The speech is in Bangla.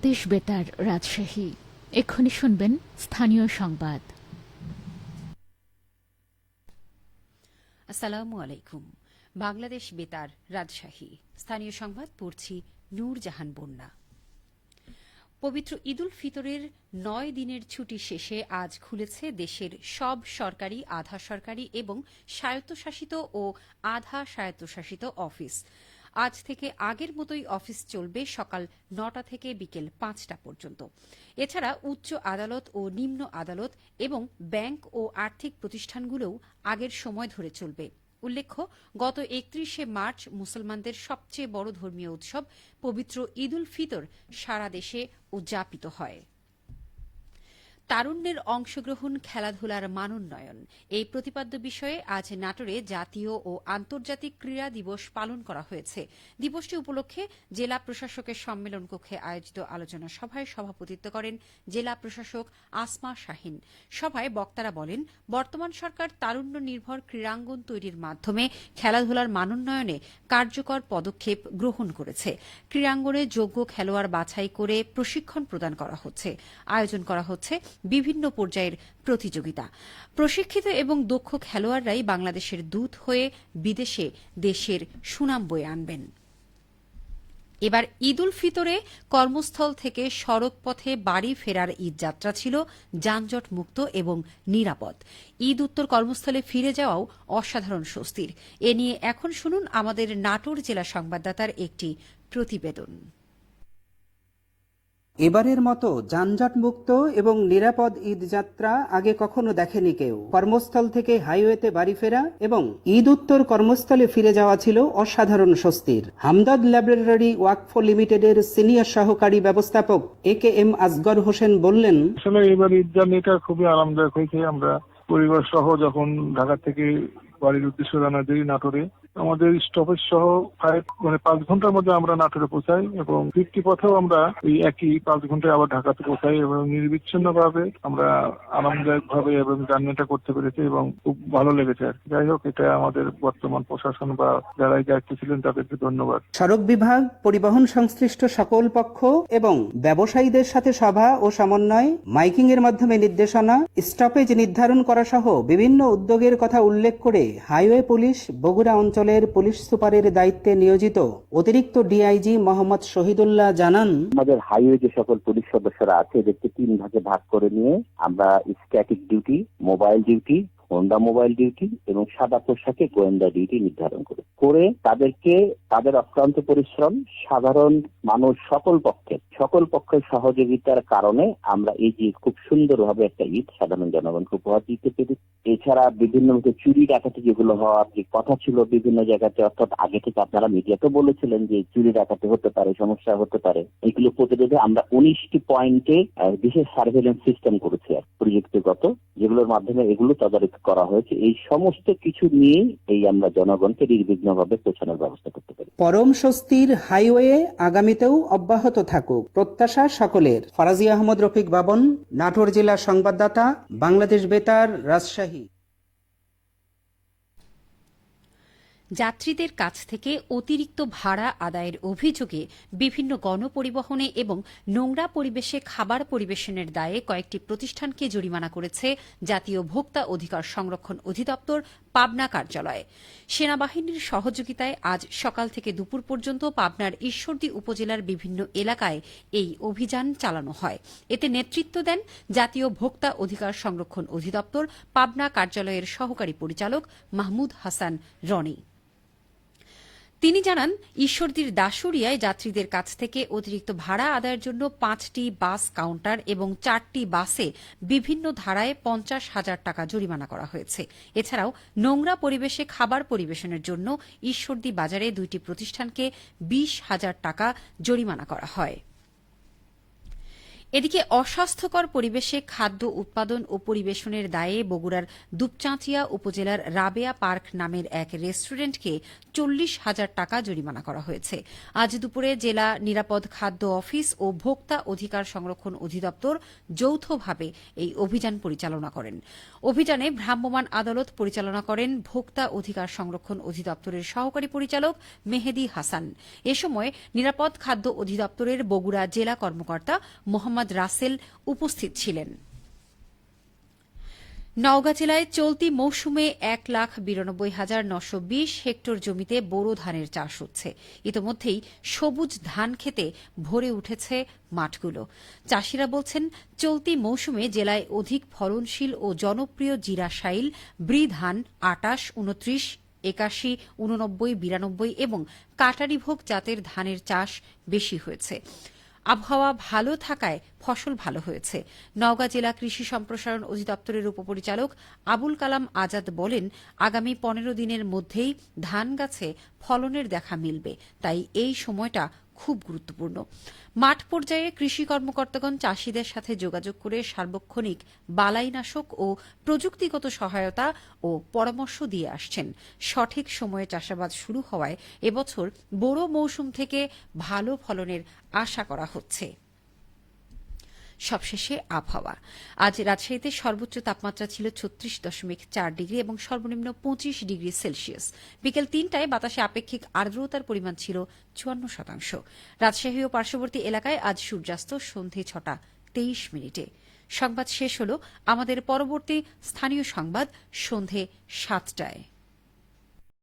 দেশ বেতার রাজশাহী। এক্ষুনি শুনবেন স্থানীয় সংবাদ। আসসালামু আলাইকুম। বাংলাদেশ বেতার, রাজশাহী। স্থানীয় সংবাদ পড়ছি নূরজাহান বন্যা। পবিত্র ঈদুল ফিতরের নয় দিনের ছুটি শেষে আজ খুলেছে দেশের সব সরকারি, আধা সরকারি এবং স্বায়ত্তশাসিত ও আধা স্বায়ত্তশাসিত অফিস। আজ থেকে আগের মতোই অফিস চলবে সকাল নটা থেকে বিকেল পাঁচটা পর্যন্ত। এছাড়া উচ্চ আদালত ও নিম্ন আদালত এবং ব্যাংক ও আর্থিক প্রতিষ্ঠানগুলোও আগের সময় ধরে চলবে। উল্লেখ্য, গত একত্রিশে মার্চ মুসলমানদের সবচেয়ে বড় ধর্মীয় উৎসব পবিত্র ঈদুল ফিতর সারা দেশে উদযাপিত হয়। তারুণ্যের অংশগ্রহণ, খেলাধুলার মানোন্নয়ন। এই প্রতিপাদ্য বিষয়ে আজ নাটোরে জাতীয় ও আন্তর্জাতিক ক্রীড়া দিবস পালন করা হয়েছে। দিবসটি উপলক্ষে জেলা প্রশাসকের সম্মেলন কক্ষে আয়োজিত আলোচনা সভায় সভাপতিত্ব করেন জেলা প্রশাসক আসমা শাহিন। সভায় বক্তারা বলেন, বর্তমান সরকার তারুণ্য নির্ভর ক্রীড়াঙ্গন তৈরির মাধ্যমে খেলাধুলার মানোন্নয়নে কার্যকর পদক্ষেপ গ্রহণ করেছে। ক্রীড়াঙ্গনে যোগ্য খেলোয়াড় বাছাই করে প্রশিক্ষণ প্রদান করা হচ্ছে। আয়োজন করা হচ্ছে বিভিন্ন পর্যায়ের প্রতিযোগিতা। প্রশিক্ষিত এবং দক্ষ খেলোয়াড়রাই বাংলাদেশের দূত হয়ে বিদেশে দেশের সুনাম বয়ে আনবেন। এবার ঈদুল ফিতরে কর্মস্থল থেকে সড়ক পথে বাড়ি ফেরার ঈদ যাত্রা ছিল যানজট মুক্ত এবং নিরাপদ। ঈদ উত্তর কর্মস্থলে ফিরে যাওয়াও অসাধারণ স্বস্তির। এ নিয়ে এখন শুনুন আমাদের নাটোর জেলা সংবাদদাতার একটি প্রতিবেদন। এবারের মতো যানজট মুক্ত এবং নিরাপদ ঈদ যাত্রা আগে কখনো দেখেনি কেউ। কর্মস্থল থেকে হাইওয়েতে বাড়ি ফেরা এবং ঈদ উত্তর কর্মস্থলে ফিরে যাওয়া ছিল অসাধারণ স্বস্তির। হামদাদ ল্যাবরেটরি ওয়াকফ লিমিটেডের সিনিয়র সহকারী ব্যবস্থাপক A K M Asgar Hossain বললেন, আসলে এবার ঈদ জার্নিটা খুবই আরামদায়ক হয়েছে। আমরা পরিবার সহ যখন ঢাকা থেকে বাড়ির উদ্দেশ্যে রানা দিই নাটোরে আমাদের স্টপেজ সহ মানে পাঁচ ঘণ্টার মধ্যে আমরা নাটোরে পৌঁছাই এবং ফিফটি পথেও আমরা এই একই পাঁচ ঘন্টায় আবার ঢাকাতে পৌঁছাই এবং নির্বিচ্ছিন্ন ভাবে আমরা আরামদায়ক ভাবে এবং জার্নিটা করতে পেরেছি এবং খুব ভালো লেগেছে আর যাই হোক, এটা আমাদের বর্তমান প্রশাসন বা যারা দায়িত্ব ছিলেন তাদেরকে ধন্যবাদ। সড়ক বিভাগ, পরিবহন সংশ্লিষ্ট সকল পক্ষ এবং ব্যবসায়ীদের সাথে সভা ও সমন্বয় মাইকিং এর মাধ্যমে নির্দেশনা স্টপেজ নির্ধারণ করা সহ বিভিন্ন উদ্যোগের কথা উল্লেখ করে হাইওয়ে পুলিশ বগুড়া অঞ্চলের পুলিশ সুপারের দায়িত্বে নিয়োজিত অতিরিক্ত ডিআইজি মোহাম্মদ শহীদুল্লাহ জানান, আমাদের হাইওয়ে যে সকল পুলিশ সদস্যরা আছে, এদেরকে তিন ভাগে ভাগ করে নিয়ে আমরা static duty mobile duty Honda mobile duty এবং সাদা পোশাকে গোয়েন্দা ডিউটি নির্ধারণ করে। করে তাদেরকে, তাদের অক্লান্ত পরিশ্রম, সাধারণ মানুষ সকল পক্ষের সকল পক্ষের সহযোগিতার কারণে আমরা এই যে খুব সুন্দরভাবে একটা ঈদ সাধারণ জনগণকে উপহার দিতে পেরেছি এছাড়া বিভিন্ন চুরি ডাকাতি যেগুলো হওয়ার যে কথা ছিল বিভিন্ন জায়গাতে, অর্থাৎ আগে থেকে আপনারা মিডিয়াতে বলেছিলেন যে চুরি ডাকাতি হতে পারে, সমস্যা হতে পারে, এগুলো প্রতিরোধে আমরা উনিশটি পয়েন্টে বিশেষ সার্ভেলেন্স সিস্টেম করেছি আর প্রযুক্তিগত, যেগুলোর মাধ্যমে এগুলো তদারকি করা হয়েছে। এই সমস্ত কিছু নিয়ে এই আমরা জনগণকে নির্বিঘ্নভাবে পৌঁছানোর ব্যবস্থা করতে পারি। পরম স্বস্তির হাইওয়ে আগামীতেও অব্যাহত থাকুক। প্রত্যাশা সকলের। ফরাজি আহমদ রফিক বাবন নাটোর জেলা সংবাদদাতা বাংলাদেশ বেতার রাজশাহী। যাত্রীদের কাছ থেকে অতিরিক্ত ভাড়া আদায়ের অভিযোগে বিভিন্ন গণপরিবহনে এবং নোংরা পরিবেশে খাবার পরিবেশনের দায়ে কয়েকটি প্রতিষ্ঠানকে জরিমানা করেছে জাতীয় ভোক্তা অধিকার সংরক্ষণ অধিদপ্তর, পাবনা কার্যালয়। সেনাবাহিনীর সহযোগিতায় আজ সকাল থেকে দুপুর পর্যন্ত পাবনার ঈশ্বরদী উপজেলার বিভিন্ন এলাকায় এই অভিযান চালানো হয়। এতে নেতৃত্ব দেন জাতীয় ভোক্তা অধিকার সংরক্ষণ অধিদপ্তর, পাবনা কার্যালয়ের সহকারী পরিচালক মাহমুদ হাসান রনি। তিনি জানান, ঈশ্বরদীর দাসুরিয়ায় যাত্রীদের কাছ থেকে অতিরিক্ত ভাড়া আদায়ের জন্য পাঁচটি বাস কাউন্টার এবং চারটি বাসে বিভিন্ন ধারায় পঞ্চাশ হাজার টাকা জরিমানা করা হয়েছে। এছাড়াও নোংরা পরিবেশে খাবার পরিবেশনের জন্য ঈশ্বরদী বাজারে দুইটি প্রতিষ্ঠানকে বিশ হাজার টাকা জরিমানা করা হয়। এদিকে অস্বাস্থ্যকর পরিবেশে খাদ্য উৎপাদন ও পরিবেশনের দায়ে বগুড়ার দুপচাঁচিয়া উপজেলার রাবেয়া পার্ক নামের এক রেস্টুরেন্টকে চল্লিশ হাজার টাকা জরিমানা করা হয়েছে। আজ দুপুরে জেলা নিরাপদ খাদ্য অফিস ও ভোক্তা অধিকার সংরক্ষণ অধিদপ্তর যৌথভাবে এই অভিযান পরিচালনা করেন। অভিযানে ভ্রাম্যমাণ আদালত পরিচালনা করেন ভোক্তা অধিকার সংরক্ষণ অধিদপ্তরের সহকারী পরিচালক মেহেদি হাসান। এ সময় নিরাপদ খাদ্য অধিদপ্তরের বগুড়া জেলা কর্মকর্তা মোহাম্মদ রাসেল উপস্থিত ছিলেন। নওগাঁ জেলায় চলতি মৌসুমে এক লাখ বিরানব্বই হাজার নশো বিশ হেক্টর জমিতে বোরো ধানের চাষ হচ্ছে। ইতোমধ্যেই সবুজ ধান খেতে ভরে উঠেছে মাঠগুলো। চাষিরা বলছেন, চলতি মৌসুমে জেলায় অধিক ফলনশীল ও জনপ্রিয় জিরাশাইল ব্রি ধান আটাশ, উনত্রিশ, একাশি, উননব্বই, বিরানব্বই এবং কাটারিভোগ জাতের ধানের চাষ বেশি হয়েছে। আবহাওয়া ভালো থাকায় ফসল ভালো হয়েছে। নওগাঁ জেলা কৃষি সম্প্রসারণ অধিদপ্তরের উপপরিচালক আবুল কালাম আজাদ বলেন, আগামী পনেরো দিনের মধ্যেই ধান গাছে ফলনের দেখা মিলবে। তাই এই সময়টা খুব গুরুত্বপূর্ণ। মাঠ পর্যায়ে কৃষি কর্মকর্তাগণ চাষিদের সাথে যোগাযোগ করে সার্বক্ষণিক বালাইনাশক ও প্রযুক্তিগত সহায়তা ও পরামর্শ দিয়ে আসছেন। সঠিক সময়ে চাষাবাদ শুরু হওয়ায় এবছর বড় মৌসুম থেকে ভালো ফলনের আশা করা হচ্ছে। সবশেষে আবহাওয়া। আজ রাজশাহীতে সর্বোচ্চ তাপমাত্রা ছিল ছত্রিশ দশমিক চার ডিগ্রি এবং সর্বনিম্ন পঁচিশ ডিগ্রি সেলসিয়াস। বিকেল তিনটায় বাতাসে আপেক্ষিক আর্দ্রতার পরিমাণ ছিল চুয়ান্ন শতাংশ। রাজশাহী ও পার্শ্ববর্তী এলাকায় আজ সূর্যাস্ত সন্ধে ছটা তেইশ মিনিটে। সংবাদ শেষ হল আমাদের পরবর্তী স্থানীয় সংবাদ সন্ধে সাতটায়।